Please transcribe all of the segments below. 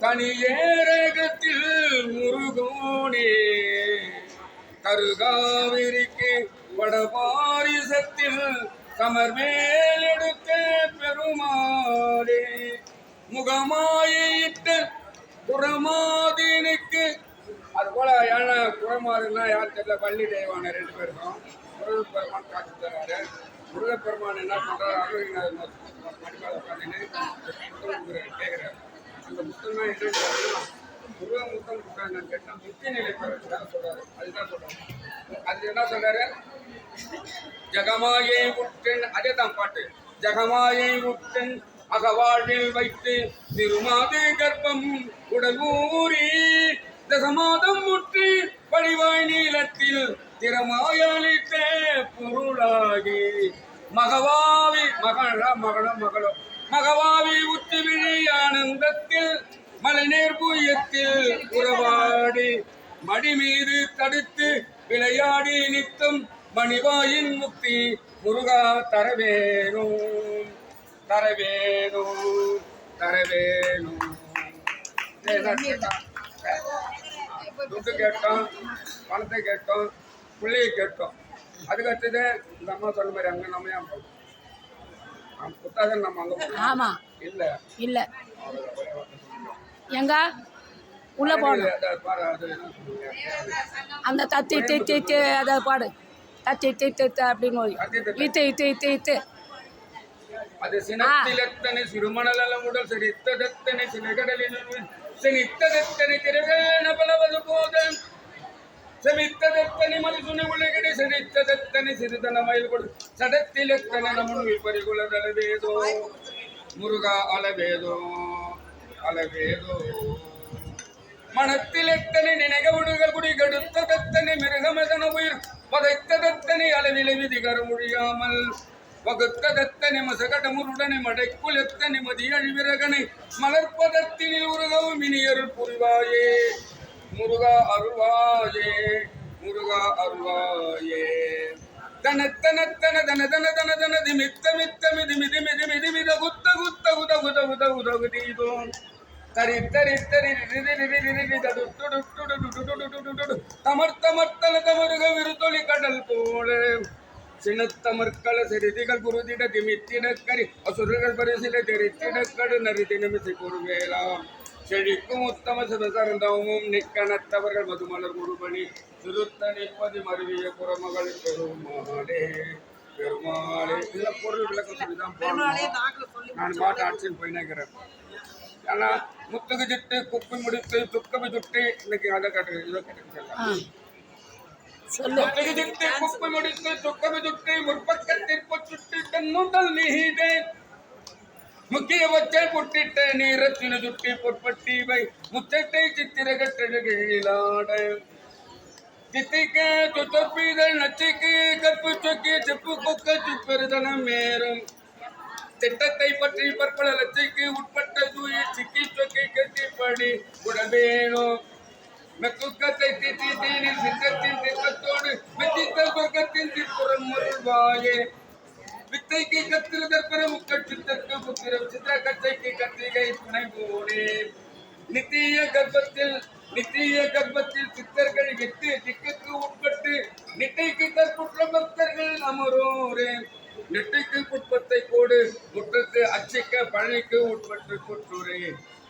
தனியேரகத்தில் முருகோனே. கருகாவிரிக்கு வடபாரிசத்தில் சமர்மேல் எடுத்த பெருமாளே. முகமாயிட்ட குரமாதீனுக்கு அது போல ஏன்னா குரமாதுன்னா யார் தெரியல? பள்ளி தெய்வான ரெண்டு பேருக்கும் முருகப்பெருமான் காட்சி தராரு. முருகப்பெருமான் என்ன பண்றாரு? அருள்நாதர் மடிமாத உட்காந்துன்னு கேட்கிறாரு. அந்த முத்தம்னா என்ன சொல்றாருன்னா, முருக முத்தம் கொடுக்குறாங்க கேட்டால் முத்தி நிலை பெறக்கூடாது சொல்றாரு அதுதான் சொல்றாரு அது என்ன சொல்றாரு ஜகமாயை உற்றன் அதே தான் பாட்டு ஜகமாயை உற்றன் அகவாழ்வில் வைத்து திருமாது கர்ப்பம் உடல் ஊறி தசமாதம் முற்றி படிவாய் நீளத்தில் திறமாயளித்த பொருளாகி மகவாவி மகள மகள மகளோ. மகவாவி உச்சிவிழி ஆனந்தத்தில் மலைநேர் பூயத்தில் உறவாடி மடி மீது தடுத்து விளையாடி நித்தம் மணிவாயின் முக்தி முருகா தரவேணும் தரவேணும் தரவேணும். துட்டு கேட்டோம் பணத்தை கேட்டோம் பிள்ளையை கேட்டோம். அதுக்கடுத்தது இந்த அம்மா சொன்ன மாதிரி அங்கே நம்ம ஏன் போகணும் அவன் புத்தாதான் நம்ம அங்கே போகணும் ஆமாம் இல்லை. எங்க உள்ளே போகணும். அந்த தத்தி தி தி அதை பாடு. தத்தி தி தி தி அப்படின்னு இத்து இத்து இத்து இத்து அது சினத்திலத்தனை சிறுமணல உடல் செரித்ததத்தனை சினகடலில் செனித்ததத்தனை திரவேன பலவது போதன் செமித்ததத்தனை மனுசுனை உலகடி செரித்ததத்தனை சிறுதன மயில் கொடு சடத்திலத்தனை நமனு அளவேதோ முருகா அளவேதோ. அளவேதோ. மனத்தில் எத்தனை நினைக விடுகள் குடி கெடுத்ததத்தனை மிருகமதன உயிர். பதைத்ததத்தனை அளவில விதிகர முடியாமல். வகுத்ததத்தனை மசகடமுருடனை மடைக்குள் எத்தனை மதி அழிவிறகனை உருகவும் இனியருள் புரிவாயே. முருகா அருள்வாயே முருகா அருள்வாயே தனத்தனத்தன கடல் போல சின்னத்தமர்கள செருதிகள் குருதிட திமித்திட கரி அசுரர்கள் பரிசில தெரித்திட கடு நரிதி நிமிசி குருவேலாம் செழிக்கும் உத்தம சிவசரந்தமும் நிக்கணத்தவர்கள் மதுமலர் குருபணி சிறுத்த நிப்பதி மருவிய புறமகள் பெருமாளே பெருமாளே. இதுல பொருள் விளக்கம் சொல்லிதான் நான் பாட்டு அடிச்சுன்னு போயினேங்கிறேன். ஏன்னா முத்துக்கு சுட்டு குப்பி முடித்து துக்கவி சுட்டு இன்னைக்கு அதை கட்டு இதை கட்டு ஆ. சொல்லு. முத்துக்கு சுட்டு குப்பி முடித்து துக்கவி சுட்டு முற்பக்கத்திற்கு சுட்டு தன்னுடல் நீதே முக்கிய வச்சை புட்டிட்ட நீரத்தினு சுட்டி பொற்பட்டி வை முச்சட்டை சித்திர கட்டழகிலாட சித்திக்க சுத்தப்பீதல் நச்சிக்கு கற்பு சொக்கி செப்பு கொக்க சுப்பெருதனம் மேரும் திட்டத்தை பற்றி பற்பல லட்சைக்கு உட்பட்ட தூய சிக்கி சொக்கி கட்டிப்படி உடவேணும் மெத்துக்கத்தை திட்டி தீனி சித்தத்தின் திட்டத்தோடு மெச்சித்த சொர்க்கத்தின் திருப்புறம் முருள்வாயே வித்தைக்கு கத்திர கச்சைக்கு கத்திகை துணை போனே நித்திய கர்ப்பத்தில் நித்திய கர்ப்பத்தில் சித்தர்கள் விட்டு திக்குக்கு உட்பட்டு நிட்டைக்கு கற்புற்ற பக்தர்கள் அமரோரே. நெட்டைக்கு புட்பத்தை கோடு முற்றத்து அச்சிக்க பழனிக்கு உட்பட்டு குற்றூரே.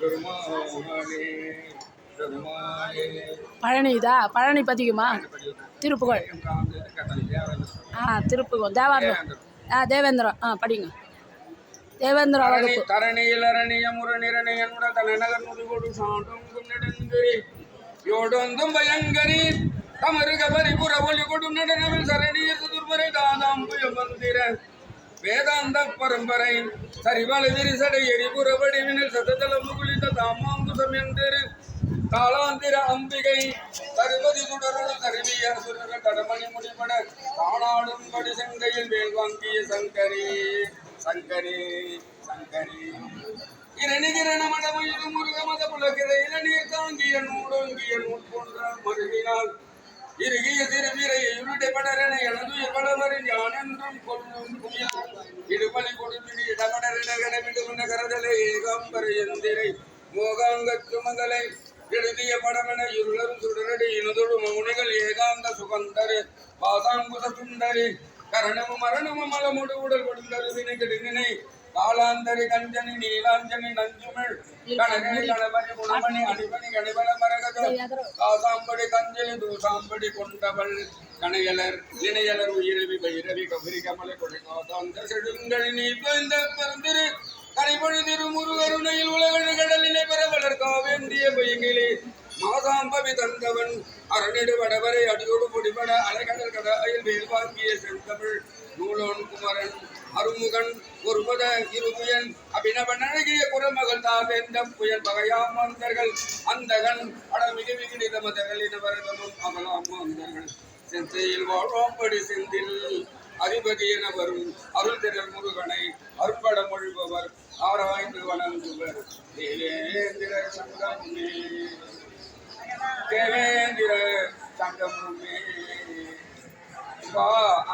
பெருமாளே பெருமாளே. பழனி இதா? பழனி பதிக்குமா திருப்புகழ். ஆ திருப்புகழ். தேவாரம் ஆ தேவேந்திரம். ஆ படிங்க. தேவேந்திர வகுப்பு. தரணியில் அரணிய முரணிரணியனுட தலைநகர் முடிகொடு சாண்டொங்கும் நெடுங்கரி யோடொந்தும் பயங்கரி தமருக பரிபுற ஒளி கொடும் நடனவில் சரணியர் துர்மறை தாதாம்புய மந்திர வேதாந்த பரம்பரை சரிவள விரிசடை எரிபுற வடிவினில் சததல முகுலித தாமாங்குசம் என்று காலாந்திர அம்பிகை தருமதி துடருள் கருவிய சுரர கடமணி முடிபட காணாடும்படி செங்கையில் வேல் வாங்கிய சங்கரி. சங்கரி சங்கரி. இரணிகிரண மடமயிறு முருக மத புலகிற இளநீர் தாங்கிய நூடோங்கிய நூல் போன்ற மருகினால் இறுகிய திருவிரை இருடை படரன எனது படவரின் யானென்றும் கொள்ளும் குயில். இடுபலி கொடுமிடி இடபடரென கரவிடு கரதலை ஏகாம்பர எந்திரை. மோகாங்க சுமங்கலை எழுதிய படமென இருளரும் சுடரடி இனதொடு மௌனிகள் ஏகாந்த சுகந்தரு. பாசாங்குத சுந்தரி. மரணமும் மரணமும் மலமுடு உடல் கொடுந்தரு வினைகடு காலாந்தரி கஞ்சனி நீலாஞ்சனி நஞ்சுமிழ் கணகனி கணபதி குணமணி அடிபணி கணிபல மரகத. காசாம்படி கஞ்சலி தூசாம்படி கொண்டவள் கணையலர் இணையலர் உயிரவி பைரவி கபிரி கமலை கொடை காசாந்த செடுங்கழி நீ பெந்த பெருந்திரு. கனிபொழி திருமுருகருணையில் உலகழு கடலினை பெற வளர்க்காவேந்திய பையங்கிலே மாதாம்பவி தந்தவன் அரணிடு வடவரை அடியோடு முடிவட அலைகடல் கட அயல் வேல் வாங்கிய செந்தமிழ் நூலோன் குமரன் அருமுகன் ஒருபத இருபுயன் அபிநவன் அழகிய குரமகள் தாவேந்தம் புயல் பகையாம் மாந்தர்கள். அந்தகன் அடமிக விகிடித மதகளினவரதமும் அகலாம் மாந்தர்கள். செந்தையில் வாழ்வாம்படி செந்தில் அதிபதி என வரும் அருள் திரள் முருகனை அற்பட மொழிபவர் ஆராய்ந்து வணங்குவர். தேவேந்திர சங்கமே தேவேந்திர சங்கமே இப்போ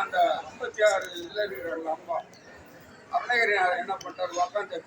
அந்த ஐம்பத்தி ஆறு இளைஞர்கள் அம்மா அருணகிரிநாதர் என்ன பண்றாரு? உக்காந்து